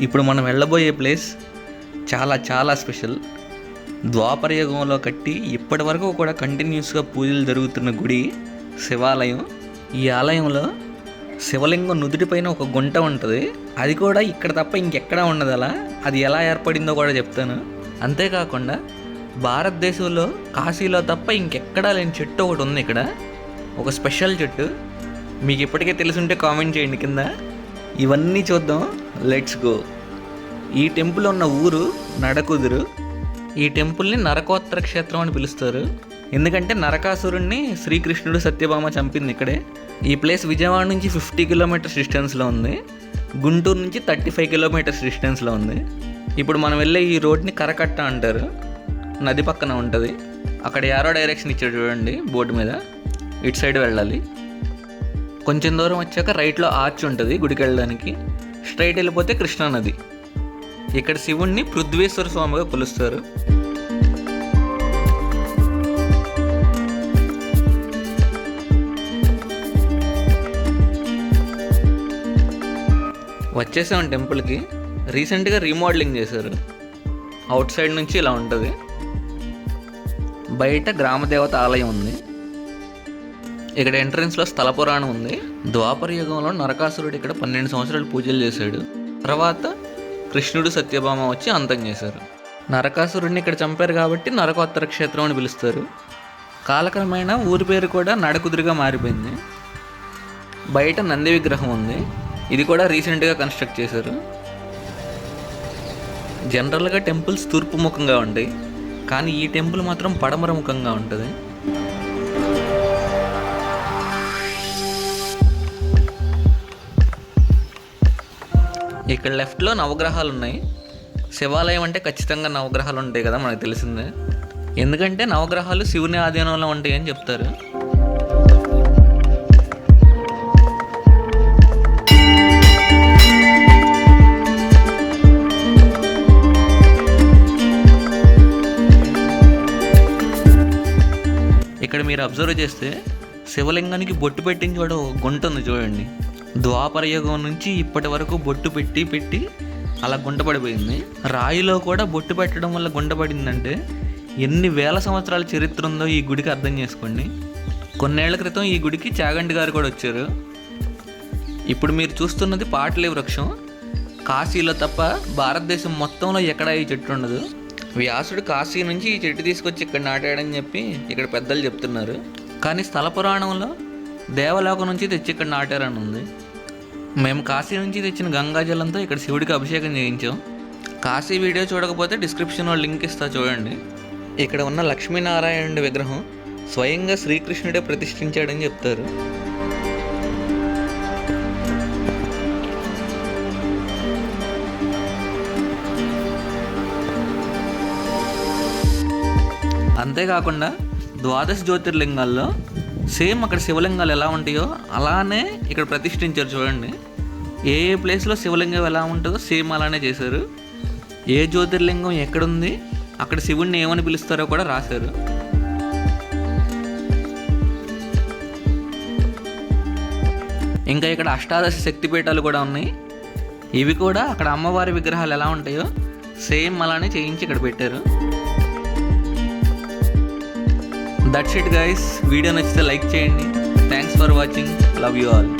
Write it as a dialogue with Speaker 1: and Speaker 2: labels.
Speaker 1: ఇప్పుడు మనం వెళ్ళబోయే ప్లేస్ చాలా చాలా స్పెషల్. ద్వాపర యుగంలో కట్టి ఇప్పటి వరకు కూడా కంటిన్యూస్గా పూజలు జరుగుతున్న గుడి శివాలయం. ఈ ఆలయంలో శివలింగం నుదుటిపైన ఒక గుంట ఉంటుంది. అది కూడా ఇక్కడ తప్ప ఇంకెక్కడా ఉండదు అలా. అది ఎలా ఏర్పడిందో కూడా చెప్తాను. అంతేకాకుండా భారతదేశంలో కాశీలో తప్ప ఇంకెక్కడా లేని చెట్టు ఒకటి ఉంది ఇక్కడ. ఒక స్పెషల్ చెట్టు. మీకు ఇప్పటికే తెలుసుంటే కామెంట్ చేయండి కింద. ఇవన్నీ చూద్దాం. Let's go. ఈ టెంపుల్ ఉన్న ఊరు నడకుదురు. ఈ టెంపుల్ని నరకోత్తర క్షేత్రం అని పిలుస్తారు. ఎందుకంటే నరకాసురుణ్ణి శ్రీకృష్ణుడు సత్యభామ చంపింది ఇక్కడే. ఈ ప్లేస్ విజయవాడ నుంచి ఫిఫ్టీ కిలోమీటర్స్ డిస్టెన్స్లో ఉంది. గుంటూరు నుంచి థర్టీ ఫైవ్ కిలోమీటర్స్ డిస్టెన్స్లో ఉంది. ఇప్పుడు మనం వెళ్ళే ఈ రోడ్ని కరకట్ట అంటారు. నది పక్కన ఉంటుంది. అక్కడ యారో డైరెక్షన్ ఇచ్చాడు చూడండి బోర్డు మీద. ఇటు సైడ్ వెళ్ళాలి. కొంచెం దూరం వచ్చాక రైట్లో ఆర్చ్ ఉంటుంది గుడికి వెళ్ళడానికి స్ట్రైట్ వెళ్ళిపోతే కృష్ణానది ఇక్కడ శివుణ్ణి పృథ్వేశ్వర స్వామిగా కొలుస్తారు వచ్చేసాం టెంపుల్కి. రీసెంట్గా రీమోడలింగ్ చేశారు. అవుట్ సైడ్ నుంచి ఇలా ఉంటుంది. బయట గ్రామదేవత ఆలయం ఉంది. ఇక్కడ ఎంట్రన్స్లో స్థల పురాణం ఉంది. ద్వాపర యుగంలో నరకాసురుడు ఇక్కడ పన్నెండు సంవత్సరాలు పూజలు చేశాడు. తర్వాత కృష్ణుడు సత్యభామ వచ్చి అంతం చేశారు. నరకాసురుడిని ఇక్కడ చంపారు కాబట్టి నరకోత్తర క్షేత్రం అని పిలుస్తారు. కాలక్రమేణా ఊరి పేరు కూడా నడకుదురుగా మారిపోయింది. బయట నంది విగ్రహం ఉంది. ఇది కూడా రీసెంట్గా కన్స్ట్రక్ట్ చేశారు. జనరల్గా టెంపుల్స్ తూర్పు ముఖంగా ఉంటాయి. కానీ ఈ టెంపుల్ మాత్రం పడమర ముఖంగా ఉంటుంది. ఇక్కడ లెఫ్ట్లో నవగ్రహాలు ఉన్నాయి శివాలయం అంటే ఖచ్చితంగా నవగ్రహాలు ఉంటాయి కదా మనకు తెలిసిందే. ఎందుకంటే నవగ్రహాలు శివుని ఆధీనంలో ఉంటాయి అని చెప్తారు. ఇక్కడ మీరు అబ్జర్వ్ చేస్తే శివలింగానికి బొట్టు పెట్టిన చోట గుంట ఉంది చూడండి. ద్వాపరయుగం నుంచి ఇప్పటి వరకు బొట్టు పెట్టి పెట్టి అలా గుండపడిపోయింది రాయిలో కూడా బొట్టు పెట్టడం వల్ల గుండపడిందంటే ఎన్ని వేల సంవత్సరాల చరిత్ర ఉందో ఈ గుడికి అర్థం చేసుకోండి. కొన్నేళ్ళ క్రితం ఈ గుడికి చాగంటి గారు కూడా వచ్చారు. ఇప్పుడు మీరు చూస్తున్నది పాటలే వృక్షం. కాశీలో తప్ప భారతదేశం మొత్తంలో ఎక్కడ ఈ చెట్టు ఉండదు. వ్యాసుడు కాశీ నుంచి ఈ చెట్టు తీసుకొచ్చి ఇక్కడ నాటాడని చెప్పి ఇక్కడ పెద్దలు చెప్తున్నారు. కానీ స్థల పురాణంలో దేవలోకం నుంచి తెచ్చి ఇక్కడ నాటారని ఉంది. మేము కాశీ నుంచి తెచ్చిన గంగాజలంతో ఇక్కడ శివుడికి అభిషేకం చేయించాం. కాశీ వీడియో చూడకపోతే డిస్క్రిప్షన్లో లింక్ ఇస్తా చూడండి. ఇక్కడ ఉన్న లక్ష్మీనారాయణుడి విగ్రహం స్వయంగా శ్రీకృష్ణుడే ప్రతిష్ఠించాడని చెప్తారు. అంతేకాకుండా ద్వాదశ జ్యోతిర్లింగాల్లో సేమ్ అక్కడ శివలింగాలు ఎలా ఉంటాయో అలానే ఇక్కడ ప్రతిష్ఠించారు చూడండి. ఏ ఏ ప్లేస్లో శివలింగం ఎలా ఉంటుందో సేమ్ అలానే చేశారు. ఏ జ్యోతిర్లింగం ఎక్కడుంది అక్కడ శివుణ్ణి ఏమని పిలుస్తారో కూడా రాశారు. ఇంకా ఇక్కడ అష్టాదశ శక్తిపీఠాలు కూడా ఉన్నాయి. ఇవి కూడా అక్కడ అమ్మవారి విగ్రహాలు ఎలా ఉంటాయో సేమ్ అలానే చేయించి ఇక్కడ పెట్టారు. దట్స్ ఇట్ గైస్ వీడియో నచ్చితే లైక్ చేయండి. Thanks for watching love you all